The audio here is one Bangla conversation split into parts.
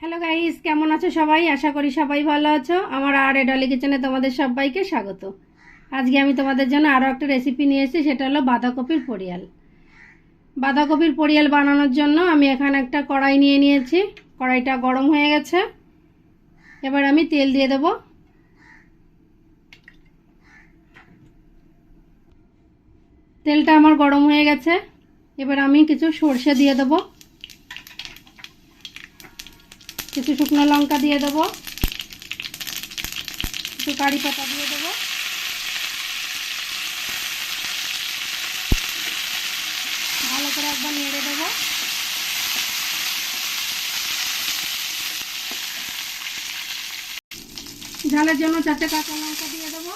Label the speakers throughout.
Speaker 1: হ্যালো গাইস কেমন আছো সবাই? আশা করি সবাই ভালো আছো। আমার আর ডলি কিচেনে তোমাদের সবাইকে স্বাগত। আজকে আমি তোমাদের জন্য আরও একটা রেসিপি নিয়ে এসেছি, সেটা হলো বাঁধাকপির পরিয়াল। বাঁধাকপির পরিয়াল বানানোর জন্য আমি এখানে একটা কড়াই নিয়ে নিয়েছি। কড়াইটা গরম হয়ে গেছে। এবার আমি তেল দিয়ে দেব। তেলটা আমার গরম হয়ে গেছে। এবার আমি কিছু সর্ষে দিয়ে দেবো। কিছু শুকনো লঙ্কা দিয়ে দেবো। কিছু কারি পাতা দিয়ে দেবো। ভালো করে একবার নেড়ে দেবো। ঝালের জন্য চারটে কাঁচা লঙ্কা দিয়ে দেবো।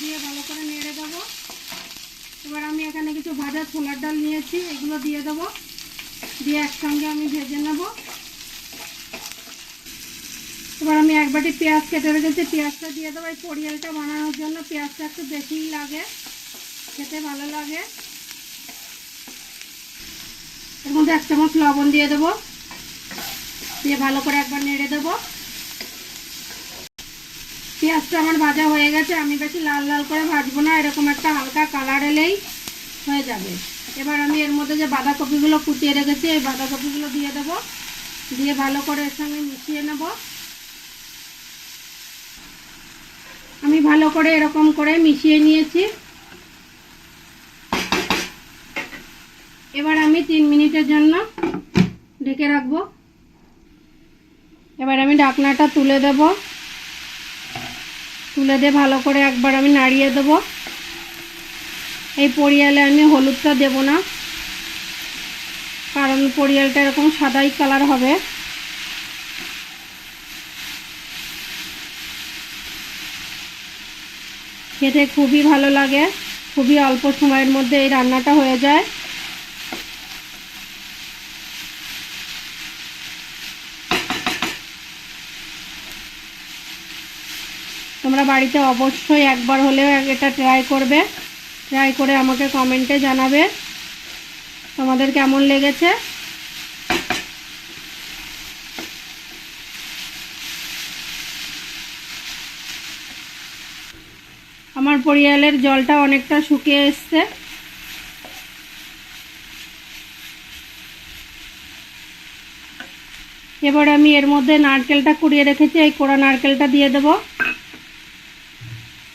Speaker 1: দিয়ে ভালো করে নেড়ে দেবো। এবার আমি এখানে কিছু ভাজা ছোলার ডাল নিয়েছি, এগুলো দিয়ে দেবো। দিয়ে একসঙ্গে আমি ভেজে নেব। এবার আমি এক বাটি পেঁয়াজ কেটে রেখেছি। পেঁয়াজটা দিয়ে দেবো এই পরিয়ালটা বানানোর জন্য। পেঁয়াজটা একটু বেশিই লাগে, খেতে ভালো লাগে। এর মধ্যে এক চামচ লবণ দিয়ে দেবো। দিয়ে ভালো করে একবার নেড়ে দেবো। পেঁয়াজটা আমার ভাজা হয়ে গেছে। আমি বেশি লাল লাল করে ভাজবো না। এরকম একটা হালকা কালার এলেই হয়ে যাবে। এবার আমি এর মধ্যে যে বাঁধাকপিগুলো কুচিয়ে রেখেছি, এই বাঁধাকপিগুলো দিয়ে দেবো। দিয়ে ভালো করে এর সঙ্গে মিশিয়ে নেব। আমি ভালো করে এরকম করে মিশিয়ে নিয়েছি। এবার আমি তিন মিনিটের জন্য ঢেকে রাখব। এবার আমি ঢাকনাটা তুলে দেব। তুলে দিয়ে ভালো করে একবার আমি নাড়িয়ে দেব। এই পরিয়ালে আমি হলুদটা দেব না, কারণ পরিয়ালটা এরকম সাদাই কালার হবে। খেতে খুবই ভালো লাগে। খুবই অল্প সময়ের মধ্যে এই রান্নাটা হয়ে যায়। তোমরা বাড়িতে অবশ্যই একবার হলেও এটা ট্রাই করবে। ট্রাই করে আমাকে কমেন্টে জানাবে। তোমাদের কেমন লেগেছে? আমার পরিয়ালের জলটা অনেকটা শুকিয়ে এসছে। এবার আমি এর মধ্যে নারকেলটা কুড়িয়ে রেখেছি, এই কোড়া নারকেলটা দিয়ে দেব।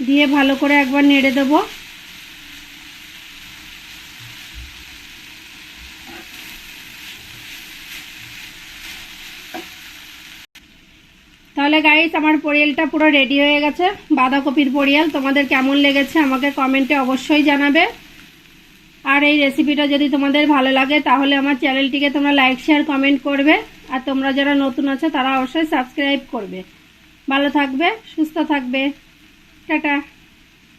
Speaker 1: দিয়ে ভালো করে একবার নেড়ে দেব। তাহলে গাইজ আমার পরিয়ালটা পুরো রেডি হয়ে গেছে। বাঁধাকপির পরিয়াল, তোমাদের কেমন লেগেছে আমাকে কমেন্টে অবশ্যই জানাবে। আর এই রেসিপিটা যদি তোমাদের ভালো লাগে, তাহলে আমার চ্যানেলটিকে তোমরা লাইক শেয়ার কমেন্ট করবে। আর তোমরা যারা নতুন আছো, তারা অবশ্যই সাবস্ক্রাইব করবে। ভালো থাকবে, সুস্থ থাকবে। টাটা।